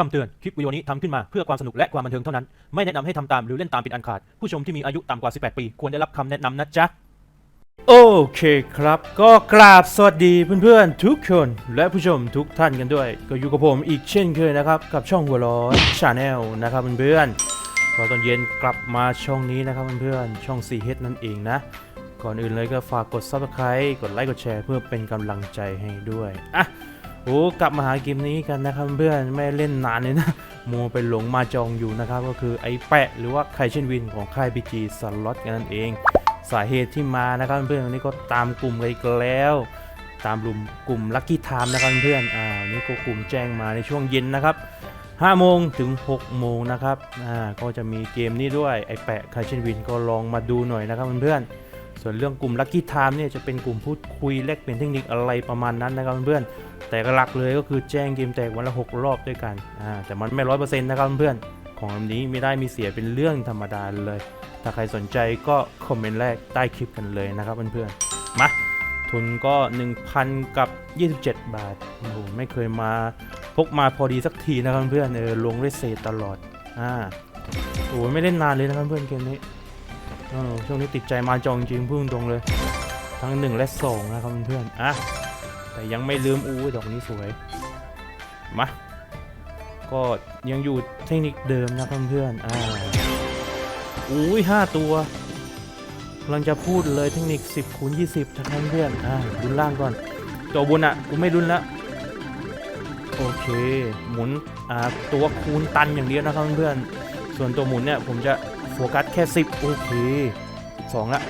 คำเตือน คลิปวิดีโอนี้ทำขึ้นมาเพื่อความสนุกและความบันเทิงเท่านั้น ไม่แนะนำให้ทำตามหรือเล่นตามเป็นอันขาด ผู้ชมที่มีอายุต่ำกว่า 18 ปี ควรได้รับคำแนะนำนะจ๊ะ โอเคครับ ก็กราบสวัสดีเพื่อนๆ ทุกคน และผู้ชมทุกท่านกันด้วย ก็อยู่กับผมอีกเช่นเคยนะครับ กับช่องหัวร้อนชาแนลนะครับเพื่อนๆก็ตอนเย็นกลับมาช่องนี้นะครับเพื่อนๆช่อง 4H นั่นเองนะก่อนอื่นเลยก็ฝากกด Subscribe กดไลค์กดแชร์เพื่อเป็นกำลังใจให้ด้วยอะ โอ้กลับมาหาเกมนี้กันนะครับเพื่อนไม่เล่นนานเลยนะมัวไปหลงมาจองอยู่นะครับก็คือไอ้แปะหรือว่าใคเช่นวินของค่าย BG สล็อตกันนั่นเอง สาเหตุที่มานะครับเพื่อนวันนี้ก็ตามกลุ่มกันอีกแล้ว ตามกลุ่มกลุ่มลัคกี้ไทม์นะครับเพื่อนอ่าวันนี้ก็กลุ่มแจ้งมาในช่วงเย็นนะครับ5โมงถึง6โมงนะครับอ่าก็จะมีเกมนี้ด้วยไอแปะไคเชนวินก็ลองมาดูหน่อยนะครับเพื่อนๆ ส่วนเรื่องกลุ่มลัคกี้ไทม์เนี่ยจะเป็นกลุ่มพูดคุยแลกเปลี่ยนเทคนิคอะไรประมาณนั้นนะครับเพื่อนๆแต่หลักเลยก็คือแจ้งเกมแตกวันละ 6 รอบด้วยกันอ่าแต่มันไม่ร้อยเปอร์เซ็นต์นะครับเพื่อนๆของแบบนี้ไม่ได้มีเสียเป็นเรื่องธรรมดาเลย ถ้าใครสนใจก็คอมเมนต์แรกใต้คลิปกันเลยนะครับเพื่อนๆมาทุนก็ 1,000 กับ 27 บาทโอ้โหไม่เคยมาพกมาพอดีสักทีนะครับเพื่อนๆเออลงด้วยเศษตลอดอ่าโอ้โหไม่เล่นนานเลยนะครับเพื่อนเกมนี้ ช่วงนี้ติดใจมาจองจริงพุ่งตรงเลย ทั้ง1และ2นะครับเพื่อนๆอะแต่ยังไม่ลืมอู้ดอกนี้สวยมาก็ยังอยู่เทคนิคเดิมนะครับเพื่อนๆอ่าอุ้ยห้าตัวกำลังจะพูดเลยเทคนิค 10คูณ20นะครับเพื่อนอ่ารุนล่างก่อนตัวบนอะกูไม่รุนละโอเค หมุนอ่าตัวคูณตันอย่างเดียวนะครับเพื่อน ส่วนตัวหมุนเนี่ยผมจะ ฟกัสแค่ 10 โอเค2ละ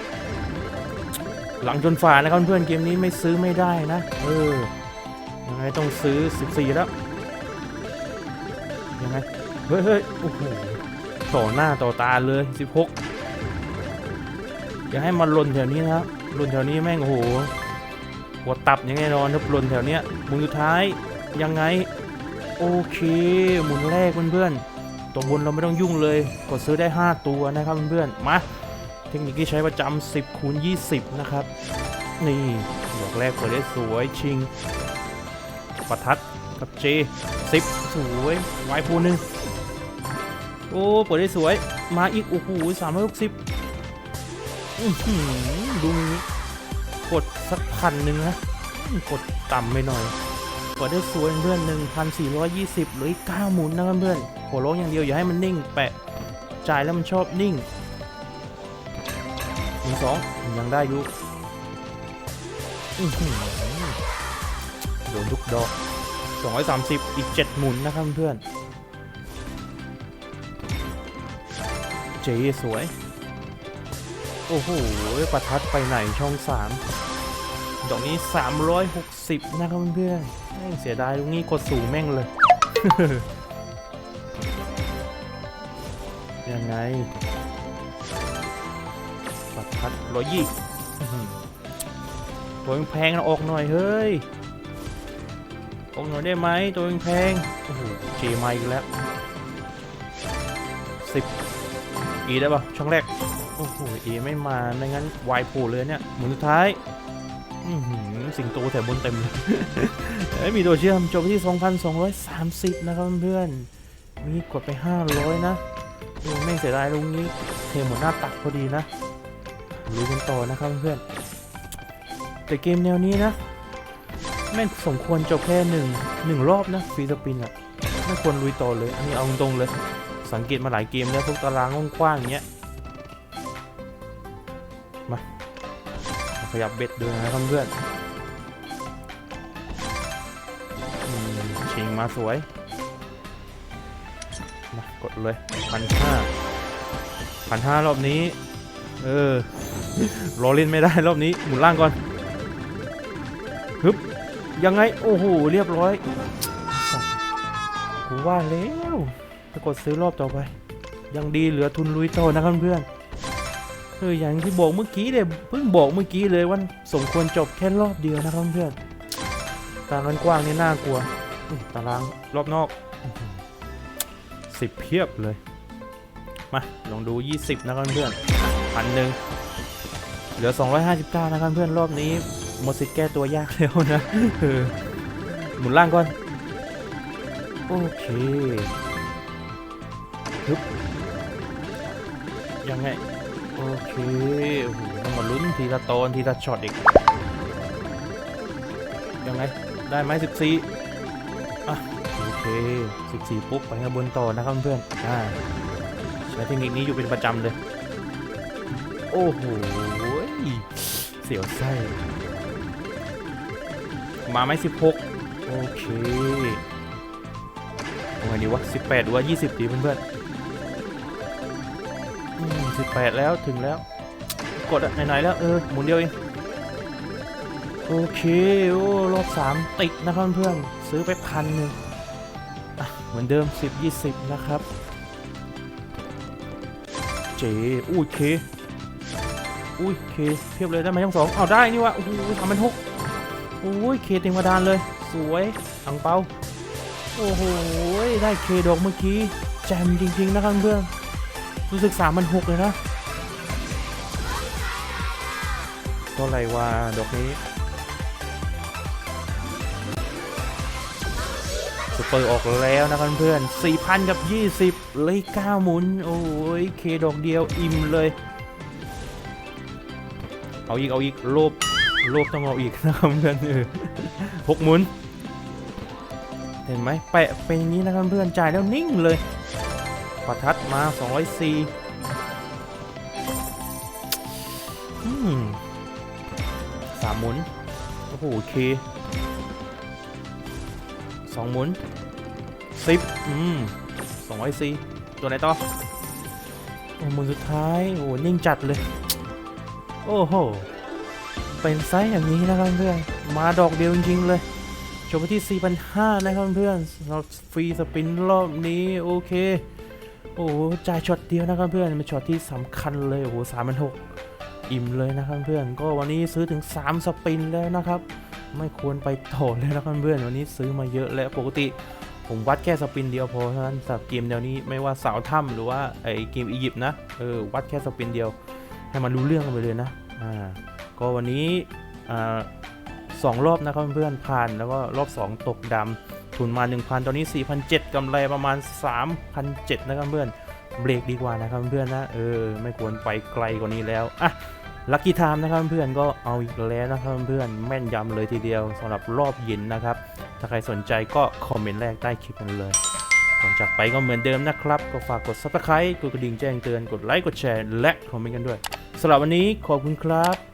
หลังจนฝ่านะครับเพื่อนเกมนี้ไม่ซื้อไม่ได้นะ เออ ยังไงต้องซื้อ 14 แล้ว ยังไง เฮ้ยเฮ้ยโอ้โหต่อหน้าต่อตาเลย 16 อย่าให้มันหล่นแถวนี้นะครับหล่นแถวนี้แม่งโอ้โหหัวตับยังไงนอนครับหล่นแถวเนี้ยหมุนสุดท้ายยังไง โอเค หมุนแรกเพื่อนๆ ตัวบนเราไม่ต้องยุ่งเลย กดซื้อได้ 5 ตัวนะครับเพื่อนๆมาเทคนิคที่ใช้ประจำ10คูณ20 นะครับ นี่ดอกแรกเปิดได้สวยชิง ประทัดกับเจ10สวยไวายพูหนึ่งโอ้เปิดได้สวย มาอีกโอ้โหสามร้อยหกสิบดูนี้กดสักพันหนึ่งนะ กดต่ำไปหน่อย เปิดได้สวยเพื่อนหนึ่งพันสี่ร้อยยี่สิบหรือเก้าหมุนนะครับเพื่อนหัวโลงอย่างเดียวอย่าให้มันนิ่ง แปะจ่ายแล้วมันชอบนิ่งหนึ่งสองยังได้อยู่โดนทุกดอก230 อีก 7 หมุนนะครับเพื่อนเจสวย โอ้โห ประทัดไปไหนช่อง 3 ดอกนี้ 360 นะครับเพื่อนๆแม่งเสียดายตรงนี้กดสูงแม่งเลย ยังไงประทัดร้อยยี่อื้อหือตัวแพงนะออกหน่อยเฮ้ย ออกหน่อยได้ไหมตัวแพงโอ้โหเจมาอีกแล้วสิบอีได้ปะช่องแรก โอ้โหเอไม่มาไม่งั้นวายผล่เลยเนี่ย หมุนสุดท้าย สิงโตแถวบนเต็มเลยเอ้มีตัวเชื่อมจบที่ 2,230 นะครับเพื่อนมีกดไป 500 นะไม่เสียดายตรงนี้เทหมดหน้าตักพอดีนะลุยกันต่อนะครับเพื่อนแต่เกมแนวนี้นะไม่สมควรจบแค่หนึ่งหนึ่งรอบนะฟรีสปินอะไม่ควรลุยต่อเลย อันนี้เอาตรงเลย สังเกตมาหลายเกมแล้วพวกตารางกว้างๆอย่างเงี้ย ขยับเบ็ดดูนะครับเพื่อนชิงมาสวย มากดเลยพันห้าพันห้ารอบนี้ เออรอเล่นไม่ได้รอบนี้หมุนล่างก่อนฮึบยังไง โอ้โห เรียบร้อยกูว่าแล้วจะกดซื้อรอบต่อไป ยังดีเหลือทุนลุยต่อนะครับเพื่อน เอออย่างที่บอกเมื่อกี้เลยเพิ่งบอกเมื่อกี้เลยว่าสมควรจบแค่รอบเดียวนะครับเพื่อนตารางกว้างนี่น่ากลัวตารางรอบนอกสิบเพียบเลย มาลองดู 20 นะครับเพื่อนพันหนึ่งเหลือ 259 นะครับเพื่อนรอบนี้หมดสิทธิ์แก้ตัวยากแล้วนะหมุนล่างก่อน โอเคฮึบยังไง โอเคโอ้โหต้องมาลุ้นทีละตอนทีละช็อตอีก ยังไง ได้ไหมสิบสี่อะ โอเคสิบสี่ปุ๊บ ไปข้างบนต่อนะครับเพื่อนอ่าใช้เทคนิคนี้อยู่เป็นประจำเลย โอ้โห เสียวไส้ มาไหมสิบหกโอเคเอาไงดีวะสิบแปดหรือว่ายี่สิบดีเพื่อนๆ สิบแปดแล้วถึงแล้ว กดไหนๆแล้ว เออ หมุนเดียวเอง โอเคโอ้รอบสามติดนะครับเพื่อนซื้อไปพันหนึ่งเหมือนเดิม 10 20 นะครับ เจอุ้ยเค อุ้ยเคเพียบเลยได้ไหมทั้งสองเอาได้นี่วะโอ้โหสามพันหกโอ้ยเคเต็มกระดานเลย สวยอังเปาโอ้โหได้เคดอกเมื่อกี้แจมจริง ๆ นะครับเพื่อน รู้สึกสามพันหกเลยนะเท่าไรว่าดอกนี้ซุปเปอร์ออกแล้วนะครับเพื่อน4,000 กับ 20 เลย9หมุน โอ้ยเคดอกเดียวอิ่มเลย เอาอีก เอาอีกโลบโลบต้องเอาอีกนะครับเพื่อนเออหกหมุน เห็นไหมแปะเป็นอย่างนี้นะครับเพื่อนจ่ายแล้วนิ่งเลย ประทัดมา 204อืมสามหมุน โอ้โหโอเคสองหมุนสิบอืมสองร้อยสี่ตัวไหนต่อหมุนสุดท้าย โอ้นิ่งจัดเลย โอ้โห เป็นไซส์อย่างนี้นะครับเพื่อน มาดอกเดียวจริงๆเลยจบไปที่ 4,500 นะครับเพื่อนสำหรับฟรีสปินรอบนี้ โอเค โอ้โหจ่ายช็อตเดียวนะครับเพื่อนเป็นช็อตที่สำคัญเลยโอ้โหสามพันหกอิ่มเลยนะครับเพื่อนก็วันนี้ซื้อถึง 3 สปินแล้วนะครับ ไม่ควรไปต่อเลยนะครับเพื่อนวันนี้ซื้อมาเยอะแล้วปกติผมวัดแค่สปินเดียวพอเท่านั้นสำหรับเกมแนวนี้ไม่ว่าสาวถ้ำหรือว่าไอเกมอียิปต์นะเออวัดแค่สปินเดียว ให้มันรู้เรื่องกันไปเลยนะอ่าก็วันนี้อ่าสองรอบนะครับเพื่อนผ่านแล้วก็รอบ 2 ตกดำ ทุนมา 1,000 ตอนนี้ 4,700กำไรประมาณ 3,700 นะครับเพื่อน เบรกดีกว่านะครับเพื่อนนะ เออ ไม่ควรไปไกลกว่านี้แล้ว อะ ลัคกี้ไทม์นะครับเพื่อนก็เอาอีกแล้วนะครับเพื่อน แม่นยำเลยทีเดียวสำหรับรอบเย็นนะครับ ถ้าใครสนใจก็คอมเมนต์แรกใต้คลิปกันเลยก่อนจากไปก็เหมือนเดิมนะครับ ก็ฝากกด subscribe กดกระดิ่งแจ้งเตือน กดไลค์ กดแชร์ และคอมเมนต์กันด้วยสำหรับวันนี้ขอบคุณครับ